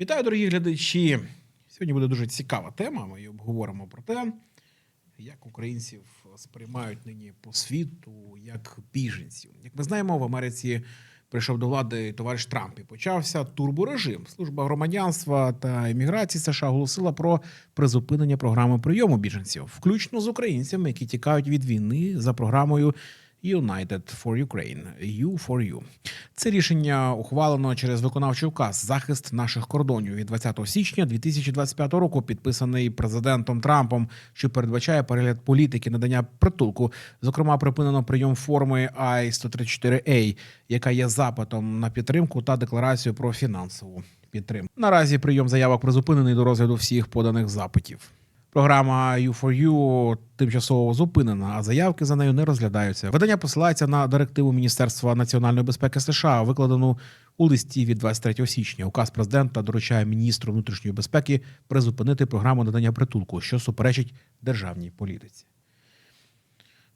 Вітаю, дорогі глядачі. Сьогодні буде дуже цікава тема. Ми обговоримо про те, як українців сприймають нині по світу як біженців. Як ми знаємо, в Америці прийшов до влади товариш Трамп і почався турборежим. Служба громадянства та імміграції США оголосила про призупинення програми прийому біженців, включно з українцями, які тікають від війни за програмою. United for Ukraine, U for You. Це рішення ухвалено через виконавчий указ захист наших кордонів від 20 січня 2025 року, підписаний президентом Трампом, що передбачає перегляд політики надання притулку. Зокрема, припинено прийом форми I-134A, яка є запитом на підтримку та декларацію про фінансову підтримку. Наразі прийом заявок призупинений до розгляду всіх поданих запитів. Програма U4U тимчасово зупинена, а заявки за нею не розглядаються. Видання посилається на директиву Міністерства національної безпеки США, викладену у листі від 23 січня. Указ президента доручає міністру внутрішньої безпеки призупинити програму надання притулку, що суперечить державній політиці.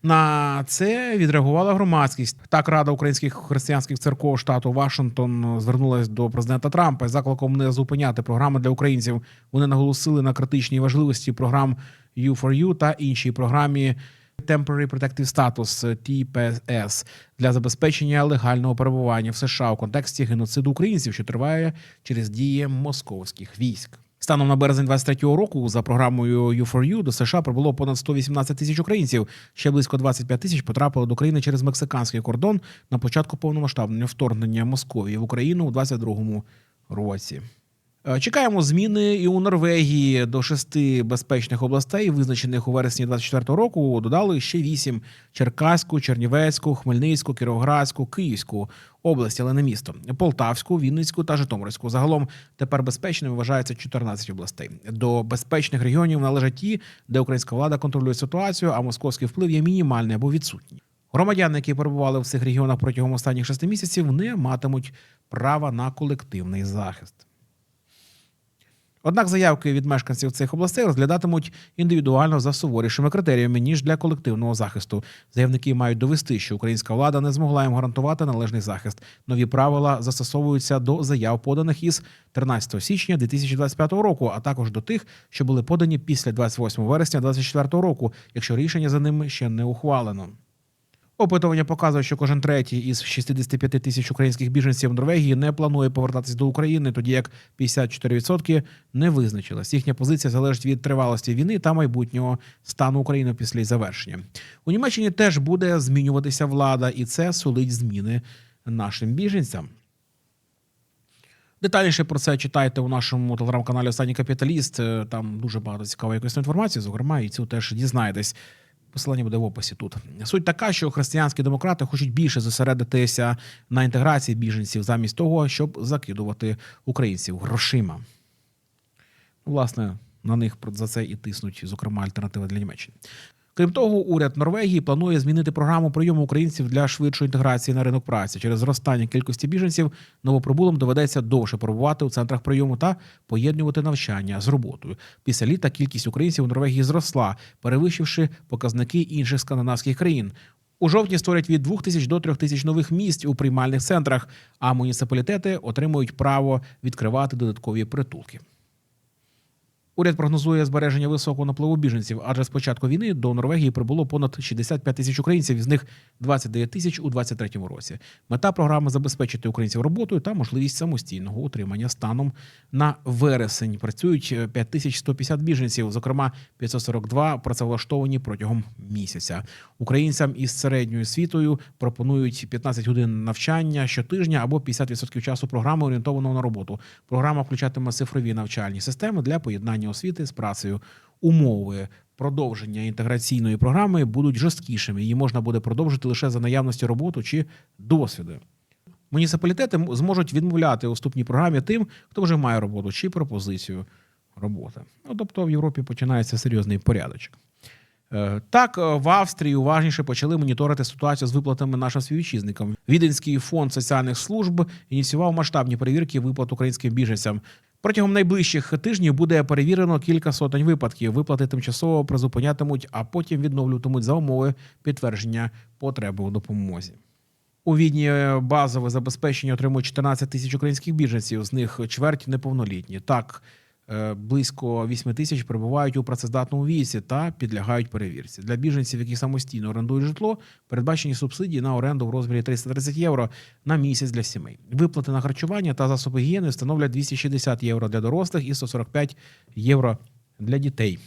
На це відреагувала громадськість. Так, Рада українських християнських церков штату Вашингтон звернулася до президента Трампа з закликом не зупиняти програми для українців. Вони наголосили на критичній важливості програм U4U та іншій програмі Temporary Protective Status TPS для забезпечення легального перебування в США у контексті геноциду українців, що триває через дії московських військ. Станом на березень 23-го року за програмою U4U до США прибуло понад 118 тисяч українців. Ще близько 25 тисяч потрапили до країни через мексиканський кордон на початку повномасштабного вторгнення Московії в Україну у 22-му році. Е, Чекаємо зміни і у Норвегії до шести безпечних областей, визначених у вересні 24-го року. Додали ще вісім: Черкаську, Чернівецьку, Хмельницьку, Кіровоградську, Київську області, але не місто, Полтавську, Вінницьку та Житомирську. Загалом тепер безпечними вважається 14 областей. До безпечних регіонів належать ті, де українська влада контролює ситуацію, а московський вплив є мінімальний або відсутній. Громадяни, які перебували в цих регіонах протягом останніх шести місяців, не матимуть права на колективний захист. Однак заявки від мешканців цих областей розглядатимуть індивідуально за суворішими критеріями ніж для колективного захисту. Заявники мають довести, що українська влада не змогла їм гарантувати належний захист. Нові правила застосовуються до заяв, поданих із 13 січня 2025 року, а також до тих, що були подані після 28 вересня 2024 року, якщо рішення за ними ще не ухвалено. Опитування показує, що кожен третій із 65 тисяч українських біженців Норвегії не планує повертатись до України, тоді як 54% не визначились. Їхня позиція залежить від тривалості війни та майбутнього стану України після її завершення. У Німеччині теж буде змінюватися влада, і це сулить зміни нашим біженцям. Детальніше про це читайте у нашому телеграм-каналі Останній капіталіст. Е, Там дуже багато цікавої якоїсь інформації, зокрема, і цю теж дізнаєтесь. Посилання буде в описі тут. Суть така, що християнські демократи хочуть більше зосередитися на інтеграції біженців замість того, щоб закидувати українців грошима. Власне, на них за це і тиснуть, зокрема, альтернатива для Німеччини. Крім того, уряд Норвегії планує змінити програму прийому українців для швидшої інтеграції на ринок праці. Через зростання кількості біженців новоприбулим доведеться довше перебувати у центрах прийому та поєднувати навчання з роботою. Після літа кількість українців у Норвегії зросла, перевищивши показники інших скандинавських країн. У жовтні створять від 2 тисяч до 3 тисяч нових місць у приймальних центрах, а муніципалітети отримують право відкривати додаткові притулки. Уряд прогнозує збереження високого напливу біженців, адже з початку війни до Норвегії прибуло понад 65 тисяч українців, з них 29 тисяч у 2023 році. Мета програми забезпечити українців роботою та можливість самостійного утримання станом на вересень. Працюють 5150 біженців, зокрема 542 працевлаштовані протягом місяця. Українцям із середньою освітою пропонують 15 годин навчання щотижня або 50% часу програми орієнтованого на роботу. Програма включатиме цифрові навчальні системи для поєднання освіти з працею. Умови продовження інтеграційної програми будуть жорсткішими. Її можна буде продовжити лише за наявності роботи чи досвіду. Муніципалітети зможуть відмовляти у вступній програмі тим, хто вже має роботу чи пропозицію роботи. Ну, тобто в Європі починається серйозний порядочок. Е, Так, е, в Австрії уважніше почали моніторити ситуацію з виплатами нашим співвітчизникам. Віденський фонд соціальних служб ініціював масштабні перевірки виплат українським біженцям. Протягом найближчих тижнів буде перевірено кілька сотень випадків. Виплати тимчасово призупинятимуть, а потім відновлюватимуть за умови підтвердження потреби у допомозі. У Відні базове забезпечення отримують 14 тисяч українських біженців, з них чверть неповнолітні. Так, е, близько 8 тисяч перебувають у працездатному віці та підлягають перевірці. Для біженців, які самостійно орендують житло, передбачені субсидії на оренду в розмірі 330 євро на місяць для сімей. Виплати на харчування та засоби гігієни становлять 260 євро для дорослих і 145 євро для дітей.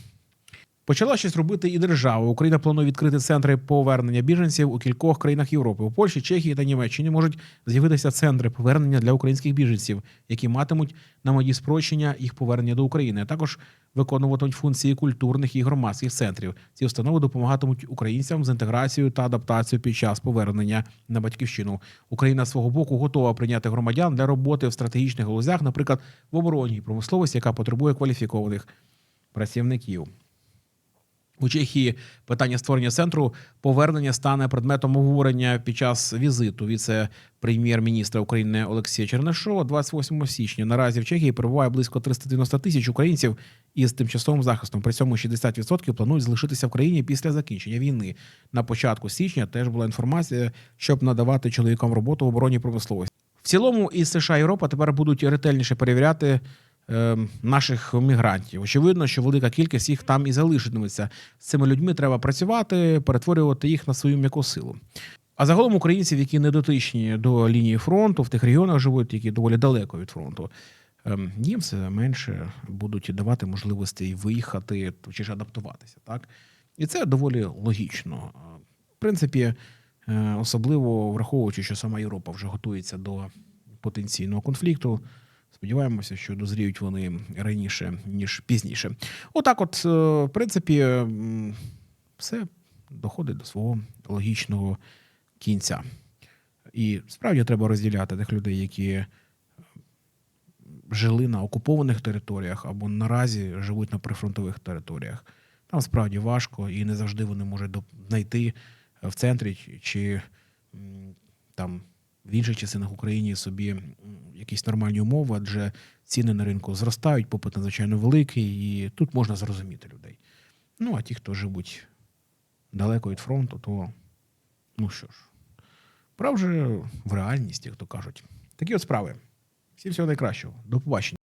Почала щось робити і держава. Україна планує відкрити центри повернення біженців у кількох країнах Європи. У Польщі, Чехії та Німеччині можуть з'явитися центри повернення для українських біженців, які матимуть на меті спрощення їх повернення до України. а Також виконуватимуть функції культурних і громадських центрів. Ці установи допомагатимуть українцям з інтеграцією та адаптацією під час повернення на батьківщину. Україна свого боку готова прийняти громадян для роботи в стратегічних галузях, наприклад, в оборонній промисловості, яка потребує кваліфікованих працівників. У Чехії питання створення центру повернення стане предметом обговорення під час візиту віце-прем'єр-міністра України Олексія Чернишова 28 січня. Наразі в Чехії перебуває близько 390 тисяч українців із тимчасовим захистом. При цьому 60% планують залишитися в країні після закінчення війни. На початку січня теж була інформація, щоб надавати чоловікам роботу в оборонній промисловості. В цілому і США і Європа тепер будуть ретельніше перевіряти наших мігрантів. Очевидно, що велика кількість їх там і залишитиметься. З цими людьми треба працювати, перетворювати їх на свою м'яку силу. А загалом українців, які не дотичні до лінії фронту, в тих регіонах живуть, які доволі далеко від фронту, ем, їм все менше будуть давати можливості виїхати чи ж адаптуватися. Так? І це доволі логічно. В принципі, е, особливо враховуючи, що сама Європа вже готується до потенційного конфлікту. Сподіваємося, що дозріють вони раніше, ніж пізніше. Отак, от, е, в принципі, все доходить до свого логічного кінця. І справді треба розділяти тих людей, які жили на окупованих територіях або наразі живуть на прифронтових територіях. Там справді важко і не завжди вони можуть знайти в центрі чи там в інших частинах України собі якісь нормальні умови, адже ціни на ринку зростають, попит надзвичайно великий, і тут можна зрозуміти людей. Ну, а ті, хто живуть далеко від фронту, то ну що ж, прав же в реальність, як то кажуть. Такі от справи. Всім всього найкращого. До побачення.